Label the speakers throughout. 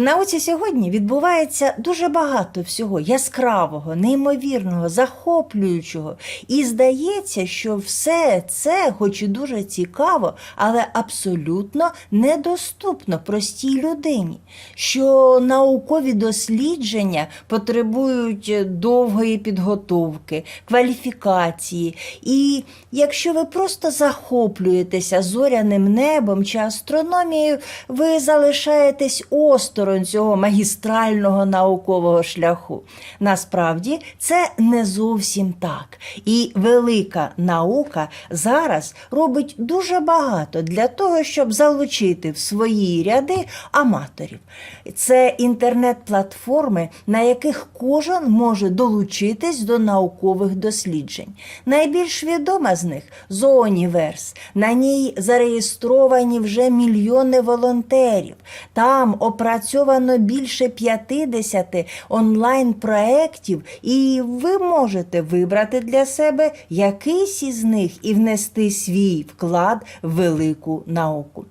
Speaker 1: Науці сьогодні відбувається дуже багато всього яскравого, неймовірного, захоплюючого. І здається, що все це, хоч і дуже цікаво, але абсолютно недоступно простій людині. Що наукові дослідження потребують довгої підготовки, кваліфікації. І якщо ви просто захоплюєтеся зоряним небом чи астрономією, ви залишаєтесь осторонь цього магістрального наукового шляху. Насправді це не зовсім так. І велика наука зараз робить дуже багато для того, щоб залучити в свої ряди аматорів. Це інтернет-платформи, на яких кожен може долучитись до наукових досліджень. Найбільш відома з них Зооніверс. На ній зареєстровані вже мільйони волонтерів. Там опрацьовано більше 50 онлайн-проєктів, і ви можете вибрати для себе якийсь із них і внести свій вклад в велику науку.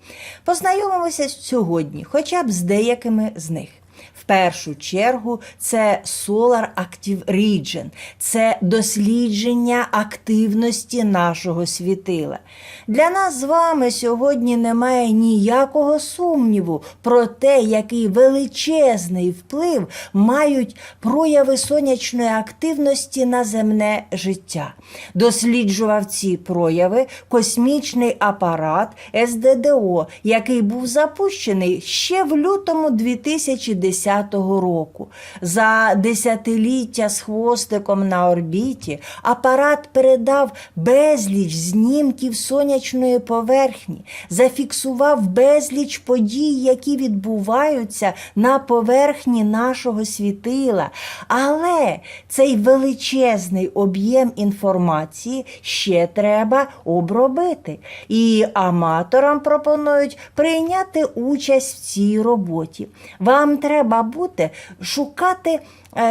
Speaker 1: Познайомимося сьогодні, хоча б з деякими з них. В першу чергу це Solar Active Region, це дослідження активності нашого світила. Для нас з вами сьогодні немає ніякого сумніву про те, який величезний вплив мають прояви сонячної активності на земне життя. Досліджував ці прояви космічний апарат СДДО, який був запущений ще в лютому 2010 року. За десятиліття з хвостиком на орбіті апарат передав безліч знімків сонячної поверхні, зафіксував безліч подій, які відбуваються на поверхні нашого світила. Але цей величезний об'єм інформації ще треба обробити. І аматорам пропонують прийняти участь в цій роботі. Вам треба буде шукати е,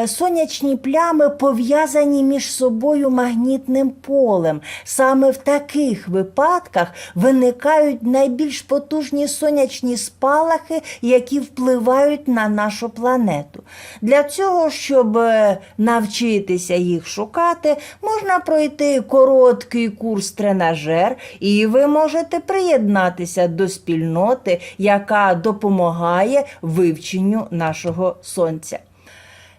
Speaker 1: сонячні плями, пов'язані між собою магнітним полем. Саме в таких випадках виникають найбільш потужні сонячні спалахи, які впливають на нашу планету. Для цього, щоб е, навчитися їх шукати, можна пройти короткий курс тренажер, і ви можете приєднатися до спільноти, яка допомагає вивченню нашого сонця.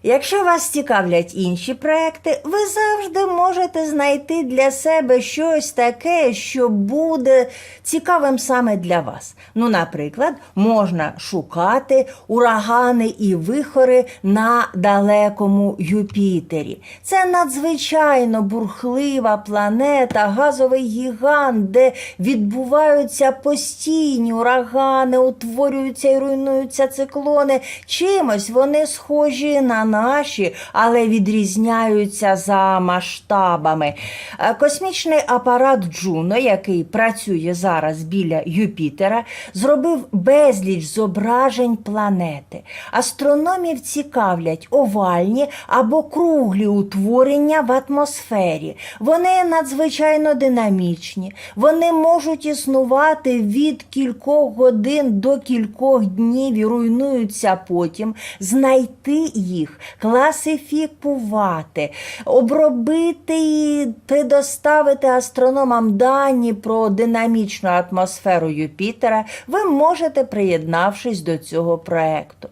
Speaker 1: Якщо вас цікавлять інші проекти, ви завжди можете знайти для себе щось таке, що буде цікавим саме для вас. Ну, наприклад, можна шукати урагани і вихори на далекому Юпітері. Це надзвичайно бурхлива планета, газовий гігант, де відбуваються постійні урагани, утворюються і руйнуються циклони. Чимось вони схожі на наші, але відрізняються за масштабами. Е, Космічний апарат Джуно, який працює зараз біля Юпітера, зробив безліч зображень планети. Астрономів цікавлять овальні або круглі утворення в атмосфері. Вони надзвичайно динамічні, вони можуть існувати від кількох годин до кількох днів і руйнуються потім. Знайти їх, класифікувати, обробити і предоставити астрономам дані про динамічну атмосферу Юпітера, ви можете, приєднавшись до цього проекту.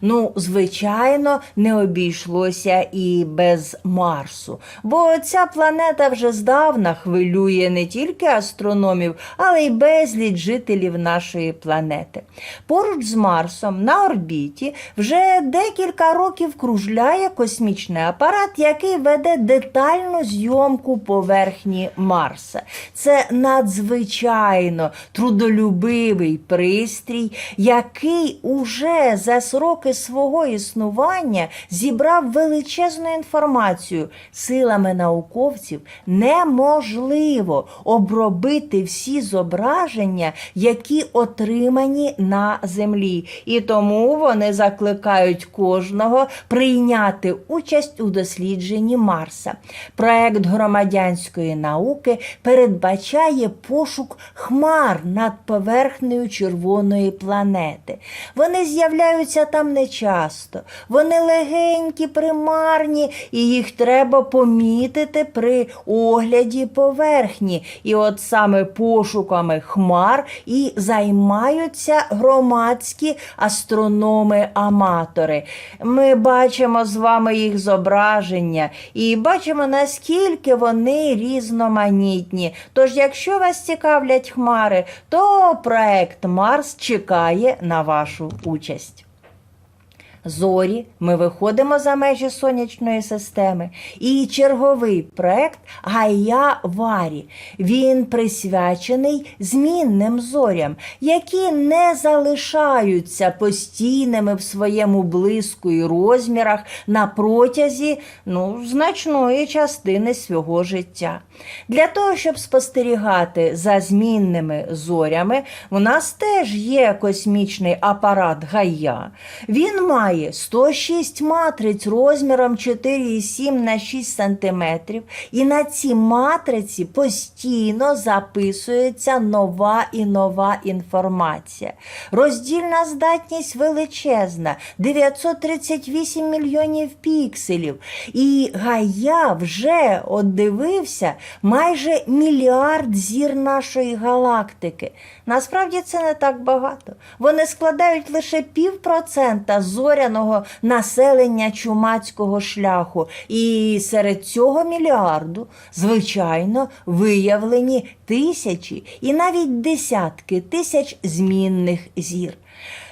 Speaker 1: Ну, звичайно, не обійшлося і без Марсу, бо ця планета вже здавна хвилює не тільки астрономів, але й безліч жителів нашої планети. Поруч з Марсом на орбіті вже декілька років кружляє космічний апарат, який веде детальну зйомку поверхні Марса. Це надзвичайно трудолюбивий пристрій, який уже за роки свого існування зібрав величезну інформацію. Силами науковців неможливо обробити всі зображення, які отримані на землі. І тому вони закликають кожного прийняти участь у дослідженні Марса. Проект громадянської науки передбачає пошук хмар над поверхнею червоної планети. Вони з'являються там не часто. Вони легенькі, примарні, і їх треба помітити при огляді поверхні. І от саме пошуками хмар і займаються громадські астрономи-аматори. Ми бачимо з вами їх зображення і бачимо, наскільки вони різноманітні. Тож, якщо вас цікавлять хмари, то проект Марс чекає на вашу участь. Зорі, ми виходимо за межі сонячної системи. І черговий проект Гая Варі. Він присвячений змінним зорям, які не залишаються постійними в своєму блиску і розмірах на протязі ну, значної частини свого життя. Для того, щоб спостерігати за змінними зорями, у нас теж є космічний апарат Гая. Він має 106 матриць розміром 4,7 на 6 см, і на ці матриці постійно записується нова і нова інформація. Роздільна здатність величезна 938 мільйонів пікселів. І Гая вже оддивився майже мільярд зір нашої галактики. Насправді це не так багато. Вони складають лише півпроцента зоряного населення чумацького шляху. І серед цього мільярду, звичайно, виявлені тисячі і навіть десятки тисяч змінних зір.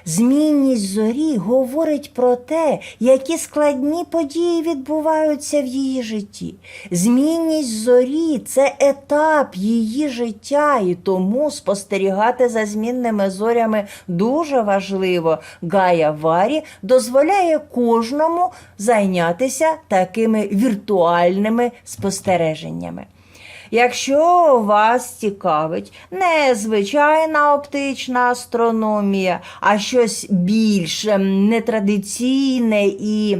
Speaker 1: Змінність зорі говорить про те, які складні події відбуваються в її житті. Змінність зорі це етап її життя, і тому спостерігати за змінними зорями дуже важливо. Гая Варі дозволяє кожному зайнятися такими віртуальними спостереженнями. Якщо вас цікавить не звичайна оптична астрономія, а щось більш ем, нетрадиційне і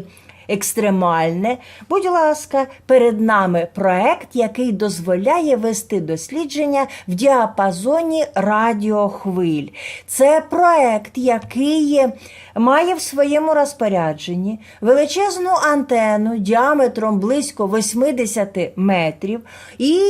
Speaker 1: екстремальне, будь ласка, перед нами проект, який дозволяє вести дослідження в діапазоні радіохвиль. Це проект, який має в своєму розпорядженні величезну антенну діаметром близько 80 метрів, і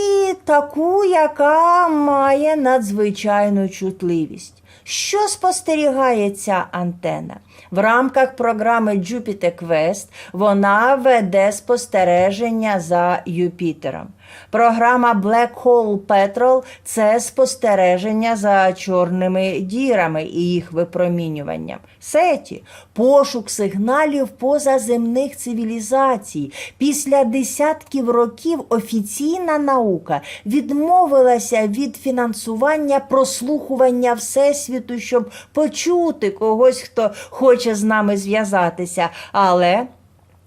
Speaker 1: таку, яка має надзвичайну чутливість. Що спостерігає ця антена? В рамках програми Jupiter Quest вона веде спостереження за Юпітером. Програма Black Hole Petrol – це спостереження за чорними дірами і їх випромінюванням. Сеті пошук сигналів позаземних цивілізацій. Після десятків років офіційна наука відмовилася від фінансування прослухування Всесвіту, щоб почути когось, хто хоче з нами зв'язатися. Але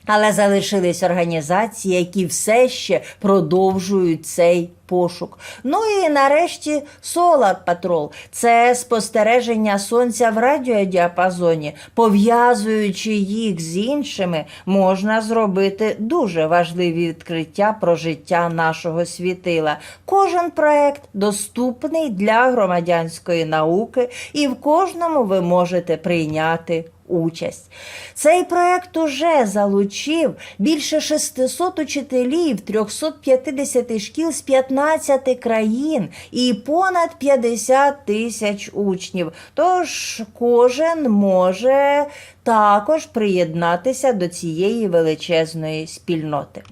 Speaker 1: але залишились організації, які все ще продовжують цей пошук. Ну і нарешті Solar Patrol – це спостереження сонця в радіодіапазоні. Пов'язуючи їх з іншими, можна зробити дуже важливі відкриття про життя нашого світила. Кожен проект доступний для громадянської науки, і в кожному ви можете прийняти участь. Цей проект уже залучив більше 600 учителів 350 шкіл з 15 країн і понад 50 тисяч учнів. Тож кожен може також приєднатися до цієї величезної спільноти.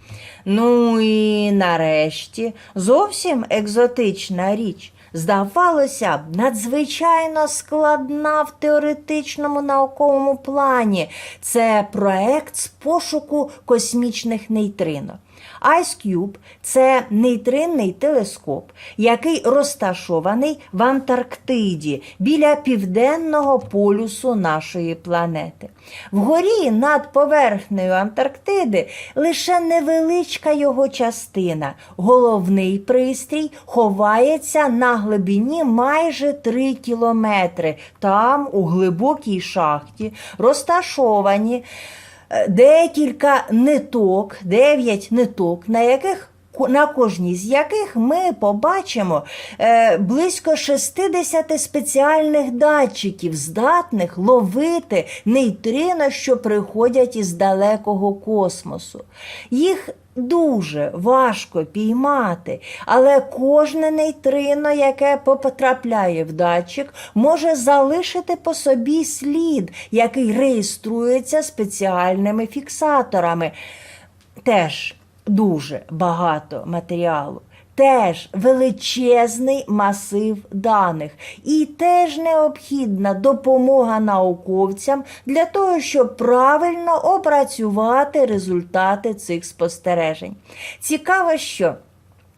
Speaker 1: Ну і нарешті зовсім екзотична річ. Здавалося б, надзвичайно складна в теоретичному науковому плані. Це проект з пошуку космічних нейтрино. IceCube – це нейтринний телескоп, який розташований в Антарктиді біля південного полюсу нашої планети. Вгорі над поверхнею Антарктиди лише невеличка його частина. Головний пристрій ховається на глибині майже 3 кілометри. Там, у глибокій шахті, розташовані декілька ниток, дев'ять ниток, на яких на кожній з яких ми побачимо е, близько 60 спеціальних датчиків, здатних ловити нейтрино, що приходять із далекого космосу. Їх Дуже важко піймати, але кожне нейтрино, яке потрапляє в датчик, може залишити по собі слід, який реєструється спеціальними фіксаторами. Теж дуже багато матеріалу. Теж величезний масив даних, і теж необхідна допомога науковцям для того, щоб правильно опрацювати результати цих спостережень. Цікаво, що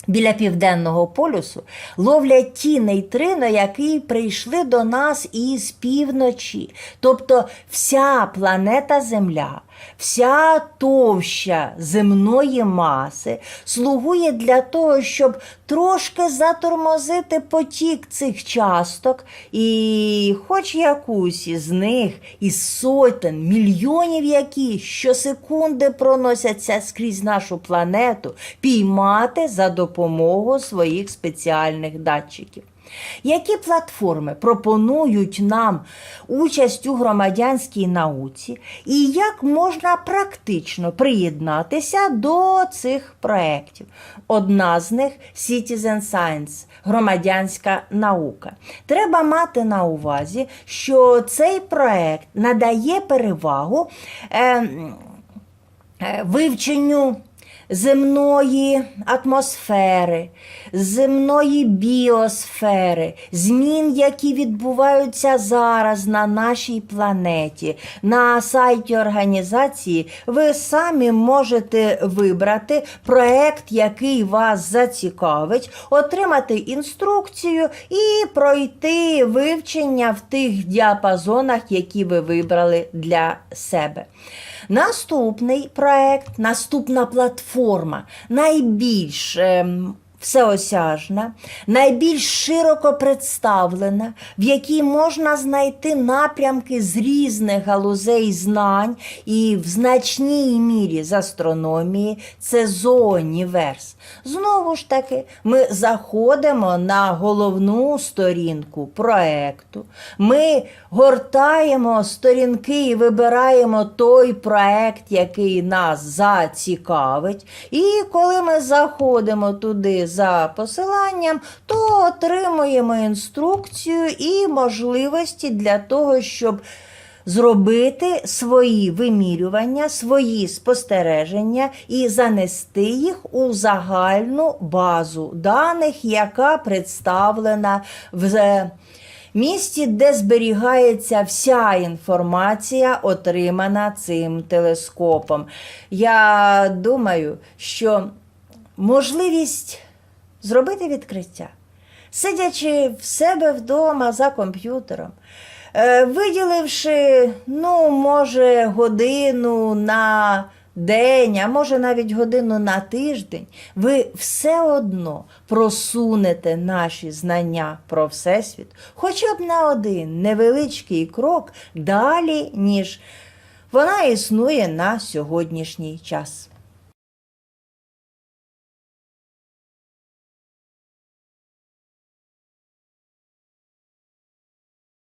Speaker 1: Біля південного полюсу ловлять ті нейтрино, які прийшли до нас із півночі. Тобто вся планета Земля, вся товща земної маси слугує для того, щоб трошки затормозити потік цих часток, і хоч якусь із них, із сотень, мільйонів які щосекунди проносяться скрізь нашу планету, піймати за допомогою своїх спеціальних датчиків. Які платформи пропонують нам участь у громадянській науці, і як можна практично приєднатися до цих проєктів? Одна з них Citizen Science громадянська наука. Треба мати на увазі, що цей проєкт надає перевагу. Е, е, вивченню земної атмосфери, земної біосфери, змін, які відбуваються зараз на нашій планеті. На сайті організації ви самі можете вибрати проект, який вас зацікавить, отримати інструкцію і пройти вивчення в тих діапазонах, які ви вибрали для себе. Наступний проект, наступна платформа, найбільш ем, всеосяжна, найбільш широко представлена, в якій можна знайти напрямки з різних галузей знань і в значній мірі з астрономії, це зооніверс. Знову ж таки, ми заходимо на головну сторінку проекту. Ми гортаємо сторінки і вибираємо той проект, який нас зацікавить. І коли ми заходимо туди за посиланням, то отримуємо інструкцію і можливості для того, щоб зробити свої вимірювання, свої спостереження і занести їх у загальну базу даних, яка представлена в е, місті, де зберігається вся інформація, отримана цим телескопом. Я думаю, що можливість зробити відкриття, сидячи в себе вдома за комп'ютером, е, виділивши, ну, може, годину на день, а може навіть годину на тиждень, ви все одно просунете наші знання про Всесвіт хоча б на один невеличкий крок далі, ніж вона існує на сьогоднішній час.